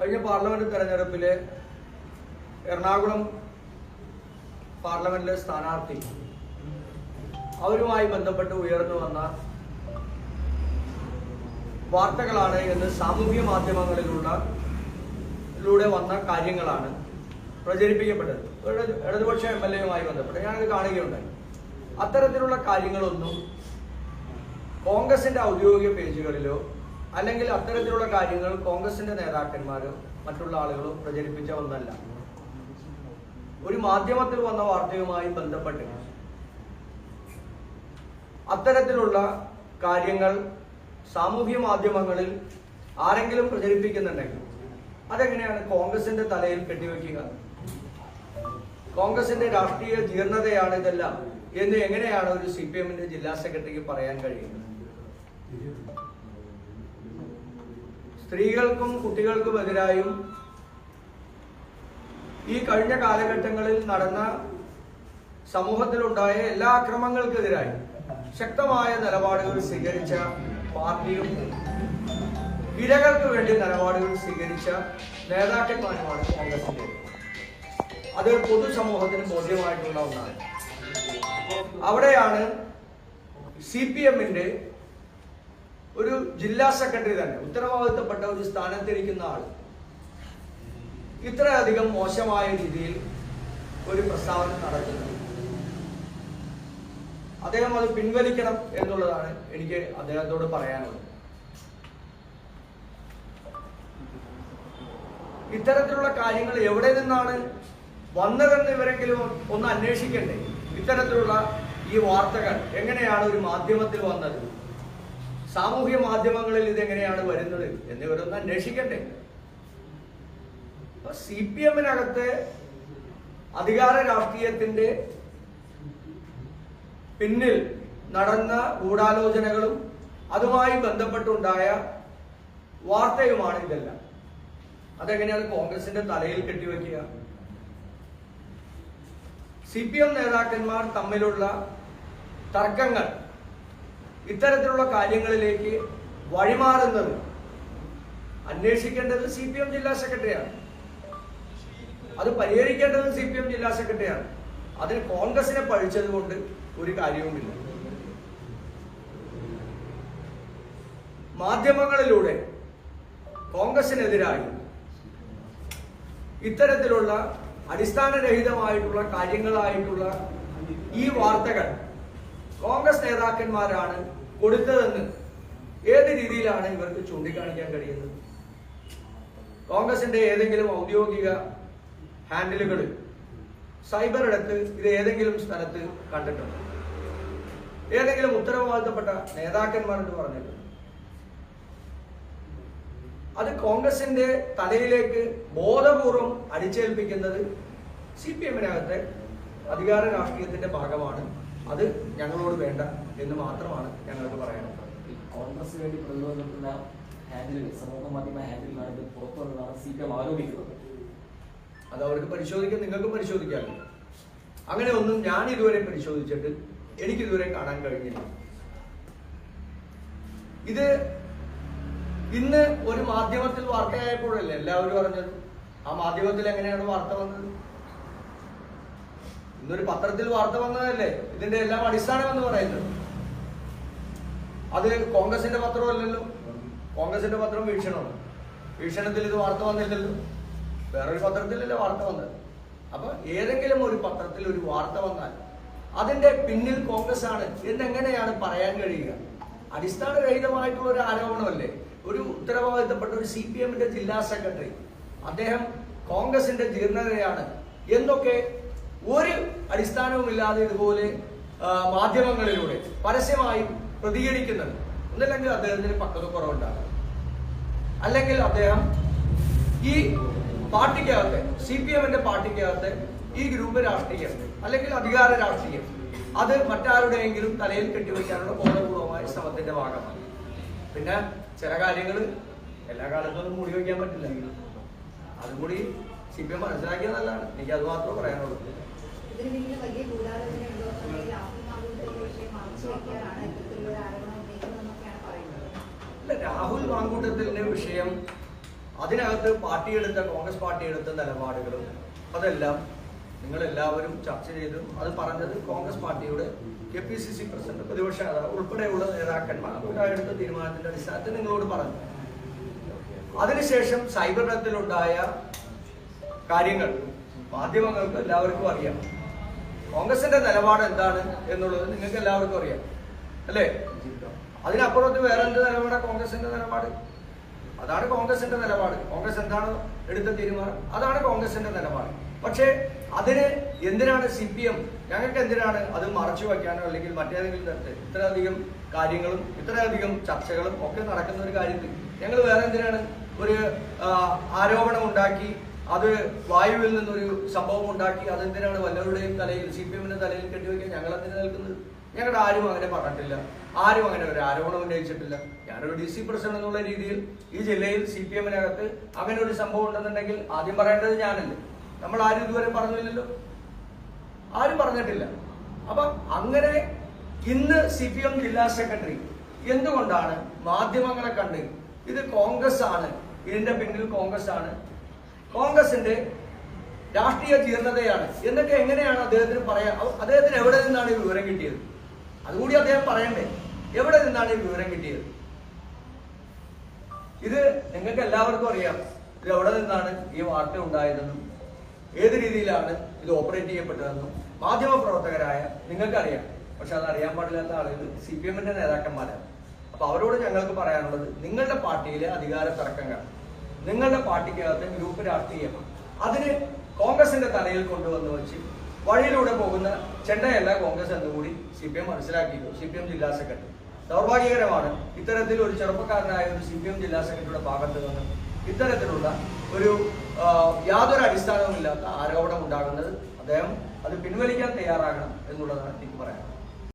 കഴിഞ്ഞ പാർലമെന്റ് തെരഞ്ഞെടുപ്പിൽ എറണാകുളം പാർലമെന്റിലെ സ്ഥാനാർത്ഥി അവരുമായി ബന്ധപ്പെട്ട് ഉയർന്നു വന്ന വാർത്തകളാണ് എന്ന് സാമൂഹ്യ മാധ്യമങ്ങളിലുള്ള ലൂടെ വന്ന കാര്യങ്ങളാണ് പ്രചരിപ്പിക്കപ്പെട്ടത്. ഇടത് ഇടതുപക്ഷ എം എൽ എയുമായി ബന്ധപ്പെട്ട് ഞാനത് കാണുകയുണ്ടായി അത്തരത്തിലുള്ള കാര്യങ്ങളൊന്നും കോൺഗ്രസിന്റെ ഔദ്യോഗിക പേജുകളിലോ അല്ലെങ്കിൽ അത്തരത്തിലുള്ള കാര്യങ്ങൾ കോൺഗ്രസിന്റെ നേതാക്കന്മാരോ മറ്റുള്ള ആളുകളോ പ്രചരിപ്പിച്ച ഒന്നല്ല. ഒരു മാധ്യമത്തിൽ വന്ന വാർത്തയുമായി ബന്ധപ്പെട്ട് അത്തരത്തിലുള്ള കാര്യങ്ങൾ സാമൂഹ്യ മാധ്യമങ്ങളിൽ ആരെങ്കിലും പ്രചരിപ്പിക്കുന്നുണ്ടെങ്കിൽ അതെങ്ങനെയാണ് കോൺഗ്രസിന്റെ തലയിൽ കെട്ടിവെക്കുക? കോൺഗ്രസിന്റെ രാഷ്ട്രീയ ജീർണതയാണ് ഇതെല്ലാം എന്ന് എങ്ങനെയാണ് ഒരു സി പി എമ്മിന്റെ ജില്ലാ സെക്രട്ടറിക്ക് പറയാൻ കഴിയുന്നത്? സ്ത്രീകൾക്കും കുട്ടികൾക്കും എതിരായും ഈ കഴിഞ്ഞ കാലഘട്ടങ്ങളിൽ നടന്ന സമൂഹത്തിലുണ്ടായ എല്ലാ അക്രമങ്ങൾക്കെതിരായി ശക്തമായ നിലപാടുകൾ സ്വീകരിച്ച പാർട്ടിയും ഇരകൾക്ക് വേണ്ടി നിലപാടുകൾ സ്വീകരിച്ച നേതാക്കന്മാരുമാണ് കോൺഗ്രസിന്റെ അത് പൊതുസമൂഹത്തിന് ബോധ്യമായിട്ടുള്ള ഒന്നാണ്. അവിടെയാണ് സി പി എമ്മിന്റെ ഒരു ജില്ലാ സെക്രട്ടറി തന്നെ ഉത്തരവാദിത്തപ്പെട്ട ഒരു സ്ഥാനത്തിരിക്കുന്ന ആൾ ഇത്രയധികം മോശമായ രീതിയിൽ ഒരു പ്രസ്താവന നടത്തുന്നത് അദ്ദേഹം അത് പിൻവലിക്കണം എന്നുള്ളതാണ് എനിക്ക് അദ്ദേഹത്തോട് പറയാനുള്ളത്. ഇത്തരത്തിലുള്ള കാര്യങ്ങൾ എവിടെ നിന്നാണ് വന്നതെന്ന് ഇവരെങ്കിലും ഒന്ന് അന്വേഷിക്കണ്ടേ? ഇത്തരത്തിലുള്ള ഈ വാർത്തകൾ എങ്ങനെയാണ് ഒരു മാധ്യമത്തിൽ വന്നത്? സാമൂഹ്യ മാധ്യമങ്ങളിൽ ഇതെങ്ങനെയാണ് വരുന്നത് എന്നിവരൊന്ന് അന്വേഷിക്കട്ടെ. സി പി എമ്മിനകത്ത് അധികാര രാഷ്ട്രീയത്തിന്റെ പിന്നിൽ നടന്ന ഗൂഢാലോചനകളും അതുമായി ബന്ധപ്പെട്ടുണ്ടായ വാർത്തയുമാണ് ഇതെല്ലാം. അതെങ്ങനെയാണ് കോൺഗ്രസിന്റെ തലയിൽ കെട്ടിവെക്കുക? സി പി എം നേതാക്കന്മാർ തമ്മിലുള്ള തർക്കങ്ങൾ ഇത്തരത്തിലുള്ള കാര്യങ്ങളിലേക്ക് വഴിമാറുന്നത് അന്വേഷിക്കേണ്ടത് സി പി എം ജില്ലാ സെക്രട്ടറിയാണ്. അത് പരിഹരിക്കേണ്ടത് സി പി എം ജില്ലാ സെക്രട്ടറിയാണ്. അതിന് കോൺഗ്രസിനെ പഴിച്ചത് കൊണ്ട് ഒരു കാര്യവുമില്ല. മാധ്യമങ്ങളിലൂടെ കോൺഗ്രസിനെതിരായി ഇത്തരത്തിലുള്ള അടിസ്ഥാനരഹിതമായിട്ടുള്ള കാര്യങ്ങളായിട്ടുള്ള ഈ വാർത്തകൾ കോൺഗ്രസ് നേതാക്കന്മാരാണ് കൊടുത്തതെന്ന് ഏത് രീതിയിലാണ് ഇവർക്ക് ചൂണ്ടിക്കാണിക്കാൻ കഴിയുന്നത്? കോൺഗ്രസിന്റെ ഏതെങ്കിലും ഔദ്യോഗിക ഹാൻഡിലുകൾ സൈബർ ഇടത്ത് ഇത് ഏതെങ്കിലും സ്ഥലത്ത് കണ്ടിട്ടുണ്ട്. ഏതെങ്കിലും ഉത്തരവാദിത്തപ്പെട്ട നേതാക്കന്മാർ എന്ന് പറഞ്ഞിട്ടുണ്ട്. അത് കോൺഗ്രസിന്റെ തലയിലേക്ക് ബോധപൂർവം അടിച്ചേൽപ്പിക്കുന്നത് സി പി എമ്മിനകത്തെ അധികാര രാഷ്ട്രീയത്തിന്റെ ഭാഗമാണ്. അത് ഞങ്ങളോട് വേണ്ട എന്ന് മാത്രമാണ് ഞങ്ങൾക്ക് പറയാനുള്ളത്. കോൺഗ്രസ് വേണ്ടി പ്രതിരോധം ഹാൻഡിൽ സമൂഹ മാധ്യമ ഹാൻഡിലാണ് ഇത് പുറത്തു വന്നതാണ് സി പി എം ആരോപിക്കുന്നത്. അത് അവർക്ക് പരിശോധിക്കാൻ നിങ്ങൾക്കും പരിശോധിക്കാമല്ലോ അങ്ങനെ ഒന്നും ഞാൻ ഇതുവരെ പരിശോധിച്ചിട്ട് എനിക്ക് ഇതുവരെ കാണാൻ കഴിഞ്ഞില്ല. ഇത് ഇന്ന് ഒരു മാധ്യമത്തിൽ വാർത്തയായപ്പോഴല്ലേ എല്ലാവരും അറിഞ്ഞത്? ആ മാധ്യമത്തിൽ എങ്ങനെയാണ് വാർത്ത വന്നത്? ഇന്നൊരു പത്രത്തിൽ വാർത്ത വന്നതല്ലേ? ഇതിന്റെ എല്ലാം അടിസ്ഥാനം എന്ന് പറയുന്നത്. അത് കോൺഗ്രസിന്റെ പത്രമല്ലല്ലോ. കോൺഗ്രസിന്റെ പത്രം വീക്ഷണമാണ് വീക്ഷണത്തിൽ ഇത് വാർത്ത വന്നില്ലല്ലോ. വേറൊരു പത്രത്തിലല്ലേ വാർത്ത വന്നത്. അപ്പൊ ഏതെങ്കിലും ഒരു പത്രത്തിൽ ഒരു വാർത്ത വന്നാൽ അതിന്റെ പിന്നിൽ കോൺഗ്രസ് ആണ് എന്നെങ്ങനെയാണ് പറയാൻ കഴിയുക? അടിസ്ഥാനരഹിതമായിട്ടുള്ള ഒരു ആരോപണമല്ലേ? ഒരു ഉത്തരവാദിത്തപ്പെട്ട ഒരു സി പി എമ്മിന്റെ ജില്ലാ സെക്രട്ടറി അദ്ദേഹം കോൺഗ്രസിന്റെ ജീർണതയാണ്. എന്നൊക്കെ ഒരു അടിസ്ഥാനവുമില്ലാതെ ഇതുപോലെ മാധ്യമങ്ങളിലൂടെ പരസ്യമായി പ്രതികരിക്കുന്നത് ഒന്നല്ലെങ്കിൽ അദ്ദേഹത്തിന് പക്വത കുറവുണ്ടാകും. അല്ലെങ്കിൽ അദ്ദേഹം ഈ പാർട്ടിക്കകത്ത് സി പി എമ്മിന്റെ പാർട്ടിക്കകത്ത് ഈ ഗ്രൂപ്പ് രാഷ്ട്രീയം അല്ലെങ്കിൽ അധികാര രാഷ്ട്രീയം അത് മറ്റാരുടെയെങ്കിലും തലയിൽ കെട്ടിവെക്കാനുള്ള ബോധപൂർവമായ ശ്രമത്തിന്റെ ഭാഗമാണ്. പിന്നെ ചില കാര്യങ്ങൾ എല്ലാ കാലത്തും മൂടി വയ്ക്കാൻ പറ്റില്ല. അതും കൂടി സി പി എം മനസ്സിലാക്കിയത് നല്ലതാണ്. എനിക്ക് അത് മാത്രമേ പറയാനുള്ളൂ. രാഹുൽ മാങ്കൂട്ടത്തിന്റെ വിഷയം അതിനകത്ത് പാർട്ടി എടുത്ത കോൺഗ്രസ് പാർട്ടി എടുത്ത നിലപാടുകളും അതെല്ലാം നിങ്ങൾ എല്ലാവരും ചർച്ച ചെയ്തു. അത് പറഞ്ഞത് കോൺഗ്രസ് പാർട്ടിയുടെ K P C C president പ്രതിപക്ഷ നേതാവ് ഉൾപ്പെടെയുള്ള നേതാക്കന്മാർ. അവരെടുത്ത തീരുമാനത്തിന്റെ അടിസ്ഥാനത്തിൽ നിങ്ങളോട് പറഞ്ഞു. അതിനുശേഷം സൈബർ ഇടത്തിലുണ്ടായ കാര്യങ്ങൾ മാധ്യമങ്ങൾക്ക് എല്ലാവർക്കും അറിയാം. കോൺഗ്രസിന്റെ നിലപാട് എന്താണ് എന്നുള്ളത് നിങ്ങൾക്ക് എല്ലാവർക്കും അറിയാം. അല്ലേ? അതിനപ്പുറത്ത് വേറെ എന്ത് നിലപാടാണ് കോൺഗ്രസിന്റെ നിലപാട്? അതാണ് കോൺഗ്രസിന്റെ നിലപാട്. കോൺഗ്രസ് എന്താണ് എടുത്ത തീരുമാനം? അതാണ് കോൺഗ്രസിന്റെ നിലപാട്. പക്ഷേ അതിന് എന്തിനാണ് സി പി എം ഞങ്ങൾക്ക് എന്തിനാണ് അത് മറച്ചു വയ്ക്കാനോ അല്ലെങ്കിൽ മറ്റേതെങ്കിലും തരത്തിൽ ഇത്രയധികം കാര്യങ്ങളും ഇത്രയധികം ചർച്ചകളും ഒക്കെ നടക്കുന്ന ഒരു കാര്യത്തിൽ ഞങ്ങൾ വേറെ എന്തിനാണ് ഒരു ആരോപണം ഉണ്ടാക്കി അത് വായുവിൽ നിന്നൊരു സംഭവം ഉണ്ടാക്കി അതെന്തിനാണ് വല്ലവരുടെയും തലയിൽ സി പി എമ്മിന്റെ തലയിൽ കെട്ടിവെക്കാൻ ഞങ്ങൾ എന്തിനു നിൽക്കുന്നത്? ഞങ്ങളുടെ ആരും അങ്ങനെ പറഞ്ഞിട്ടില്ല. ആരും അങ്ങനെ ഒരു ആരോപണം ഉന്നയിച്ചിട്ടില്ല. ഞാനൊരു ഡി സി പ്രസിഡന്റ് എന്നുള്ള രീതിയിൽ ഈ ജില്ലയിൽ സി പി എമ്മിനകത്ത് അങ്ങനെ ഒരു സംഭവം ഉണ്ടെന്നുണ്ടെങ്കിൽ ആദ്യം പറയേണ്ടത് ഞാനല്ലേ. നമ്മൾ ആരും ഇതുവരെ പറഞ്ഞില്ലല്ലോ. ആരും പറഞ്ഞിട്ടില്ല. അപ്പൊ അങ്ങനെ ഇന്ന് സി പി എം ജില്ലാ സെക്രട്ടറി എന്തുകൊണ്ടാണ് മാധ്യമങ്ങളെ കണ്ട് ഇത് കോൺഗ്രസ് ആണ് ഇതിന്റെ പിന്നിൽ കോൺഗ്രസ് ആണ് കോൺഗ്രസിന്റെ രാഷ്ട്രീയ ജീർണതയാണ്. എന്നൊക്കെ എങ്ങനെയാണ് അദ്ദേഹത്തിന് പറയാ അദ്ദേഹത്തിന് എവിടെ നിന്നാണ് ഈ വിവരം കിട്ടിയത്? അതുകൂടി അദ്ദേഹം പറയണ്ടേ. എവിടെ നിന്നാണ് ഈ വിവരം കിട്ടിയത്? ഇത് നിങ്ങൾക്ക് എല്ലാവർക്കും അറിയാം. ഇത് എവിടെ നിന്നാണ് ഈ വാർത്ത ഉണ്ടായതെന്നും ഏത് രീതിയിലാണ് ഇത് ഓപ്പറേറ്റ് ചെയ്യപ്പെട്ടതെന്നും മാധ്യമ പ്രവർത്തകരായ നിങ്ങൾക്കറിയാം. പക്ഷെ അത് അറിയാൻ പാടില്ലാത്ത ആളുകൾ സി പി എമ്മിന്റെ നേതാക്കന്മാരാണ്. അപ്പൊ അവരോട് ഞങ്ങൾക്ക് പറയാനുള്ളത് നിങ്ങളുടെ പാർട്ടിയിലെ അധികാര തർക്കങ്ങൾ നിങ്ങളുടെ പാർട്ടിക്കകത്ത് ഗ്രൂപ്പ് രാഷ്ട്രീയമാണ് അതിന് കോൺഗ്രസിന്റെ തലയിൽ കൊണ്ടുവന്ന് വെച്ച് വഴിയിലൂടെ പോകുന്ന ചെണ്ടയല്ല കോൺഗ്രസ് എന്നുകൂടി സി പി എം മനസ്സിലാക്കിയിരുന്നു സി പി എം ജില്ലാ സെക്രട്ടറി. ദൗർഭാഗ്യകരമാണ് ഇത്തരത്തിൽ ഒരു ചെറുപ്പക്കാരനായ ഒരു സി പി എം ജില്ലാ സെക്രട്ടറിയുടെ ഭാഗത്ത് നിന്ന് ഇത്തരത്തിലുള്ള ഒരു യാതൊരു അടിസ്ഥാനവുമില്ലാത്ത ആരോപണം ഉണ്ടാകുന്നത് അദ്ദേഹം അത് പിൻവലിക്കാൻ തയ്യാറാകണം എന്നുള്ളതാണ് എനിക്ക് പറയാനുള്ളത്.